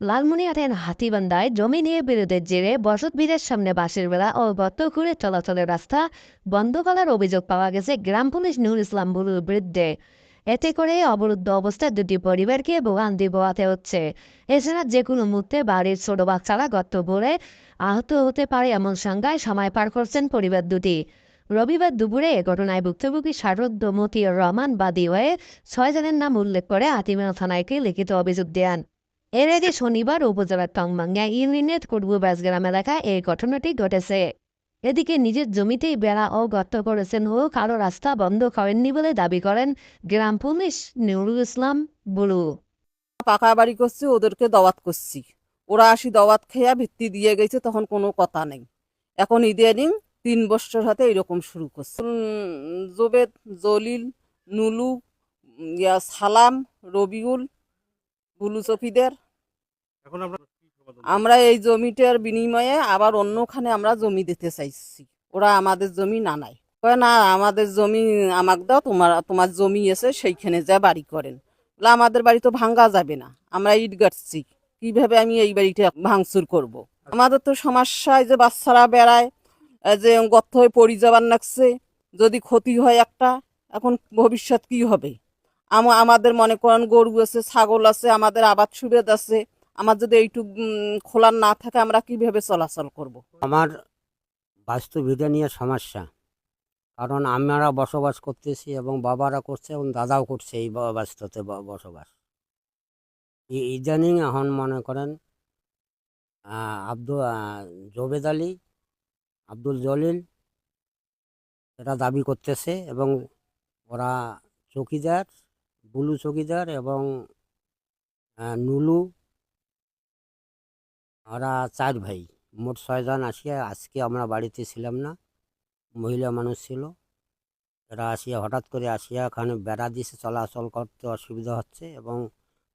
লালমনিরহাটের হাতিবান্ধায় জমি নিয়ে বিরোধের জেরে বসতভিটের সামনে বাসের বেলা ও খুঁড়ে চলাচলের রাস্তা বন্ধ করার অভিযোগ পাওয়া গেছে গ্রাম পুলিশ নুর ইসলাম বুলুর বিরুদ্ধে। এতে করে অবরুদ্ধ অবস্থায় দুটি পরিবারকে ভোগান্তি বোয়াতে হচ্ছে। এছাড়া যে কোনো মুহূর্তে বাড়ির ছোট বাচ্চারা গর্ত ভরে আহত হতে পারে এমন সংজ্ঞায় সময় পার করছেন পরিবার দুটি। রবিবার দুপুরে এ ঘটনায় ভুক্তভোগী শারদ মতিউর রহমান বাদী হয়ে ছয়জনের নাম উল্লেখ করে আতিমিয়া থানায়কে লিখিত অভিযোগ দেন। এর আগে শনিবার উপজেলার টংমাঙ্গা ইউনিয়নের কুটবু গ্রাম এলাকায় এই ঘটনাটি ঘটেছে। এদিকে নিজের জমিতেই বেড়া ও গর্ত করেছেন ও কারও রাস্তা বন্ধ করেননি বলে দাবি করেন গ্রাম পুলিশ নুরুল ইসলাম বুলু। পাকা বাড়ি করছি ওদেরকে দাওয়াত করছি ওরা আসি দাওয়াত খেয়া ভিত্তি দিয়ে গেছে, তখন কোনো কথা নেই। এখন ইদানিং তিন বছর হাতে এরকম শুরু করছে জোবেদ, জলিল, নুলু সালাম রবিউল বুলু চফিদের। এখন আমরা আমরা এই জমিটার বিনিময়ে আবার অন্যখানে আমরা জমি দিতে চাইছি। ওরা আমাদের জমি না নাই। কয় না আমাদের জমি আমাকে দাও তোমার তোমার জমি এসে সেইখানে যা বাড়ি করেন। বলে, আমাদের বাড়ি তো ভাঙ্গা যাবে না। আমরা ইট গাড়ছি কীভাবে আমি এই বাড়িটা ভাঙচুর করব। আমাদের তো সমস্যা এই যে বাচ্চারা বেড়ায় যে গর্ত হয়ে পড়ি যাবার লাগছে যদি ক্ষতি হয় একটা এখন ভবিষ্যৎ কি হবে? আমাদের মনে করেন গরু আছে, ছাগল আছে, আমাদের আবাদ সুবেদ আছে। আমার যদি এইটুক খোলার না থাকে, আমরা কীভাবে চলাচল করব। আমার বাস্তু ভিটে নিয়ে সমস্যা। কারণ আমরা বসবাস করতেছি এবং বাবারা করছে এবং দাদাও করছে এই বাস্তুতে বসবাস। ইদানিং এখন মনে করেন আব্দুল জবেদ আলী, আব্দুল জলিল এটা দাবি করতেছে এবং ওরা চকিদার। বুলু চকিদার এবং নুলু। ওরা চার ভাই, মোট ছয়জন আসিয়া আজকে আমরা বাড়িতে ছিলাম না, মহিলা মানুষ ছিল। এরা আসিয়া হঠাৎ করে আসিয়া এখানে বেড়া দিছে, চলাচল করতে অসুবিধা হচ্ছে এবং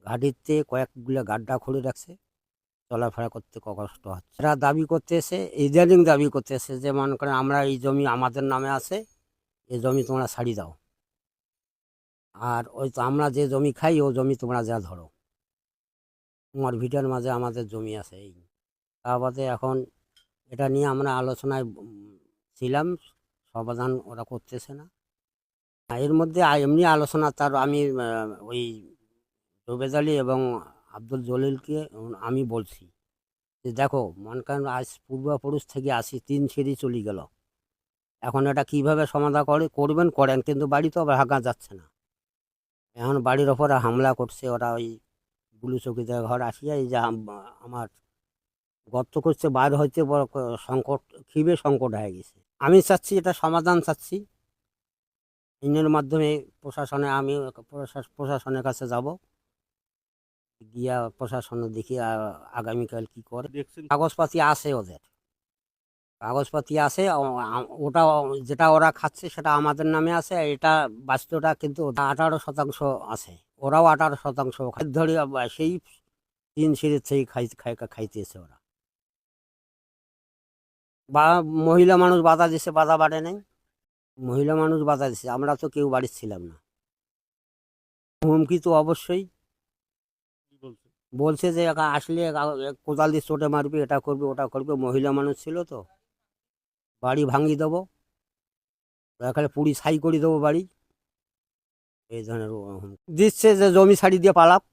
ঘাটিতে কয়েকগুলো গাড্ডা খুলে রাখছে। চলাফেরা করতে কষ্ট হচ্ছে। এরা দাবি করতেছে, ইদানিং দাবি করতেছে যে, মনে করেন আমরা এই জমি আমাদের নামে আছে, এই জমি তোমরা ছাড়ি দাও। আর ওই তো আমরা যে জমি খাই, ও জমি তোমরা যা ধরো। তোমার ভিটার মাঝে আমাদের জমি আছে এই। তা বাদে এখন এটা নিয়ে আমরা আলোচনায় ছিলাম, সমাধান ওরা করতেছে না। এর মধ্যে এমনি আলোচনা তার আমি ওই রবেদ আলী এবং আব্দুল জলিলকে আমি বলছি যে দেখো, মনে করেন আজ পূর্বপুরুষ থেকে আসি, তিন সিঁড়ি চলে গেল। এখন এটা কীভাবে সমাধান করে, করবেন, করেন, কিন্তু বাড়ি তো আবার হাঁকা যাচ্ছে না। এখন বাড়ির ওপরে হামলা করছে ওরা ওই বুলু চকিদার ঘর আসিয়া এই যে আমার গর্ত করছে বাইর হইতে বড় সংকট খিবে সংকট হয়ে গেছে। আমি চাচ্ছি এটা সমাধান চাচ্ছি। ইনের মাধ্যমে প্রশাসনে আমি প্রশাসনের কাছে যাব। গিয়া প্রশাসনে দেখি আগামীকাল কি করে। কাগজপাতি আছে ওদের। কাগজপাতি আছে ওটা যেটা ওরা খাচ্ছে সেটা আমাদের নামে আছে এটা বাস্তুটা কিন্তু আঠারো শতাংশ আছে। ওরাও আঠারো শতাংশ ধরে সেই তিন সিঁড়ির থেকে খাই খাই- খাইতেছে ওরা। বা মহিলা মানুষ বাধা দিছে বাধা বাড়ে নাই। মহিলা মানুষ বাধা দিছে আমরা তো কেউ বাড়ির ছিলাম না। হুমকি তো অবশ্যই। বলছে? বলছে যে একা আসলে কোদাল দিয়ে চোটে মারবি এটা করবে ওটা করবে মহিলা মানুষ ছিল তো। বাড়ি ভাঙিয়ে দেবো। এখানে পুরি ছাই করে দেবো বাড়ি। এই ধরনের দিচ্ছে যে জমি ছাড়ি দিয়ে পালাক।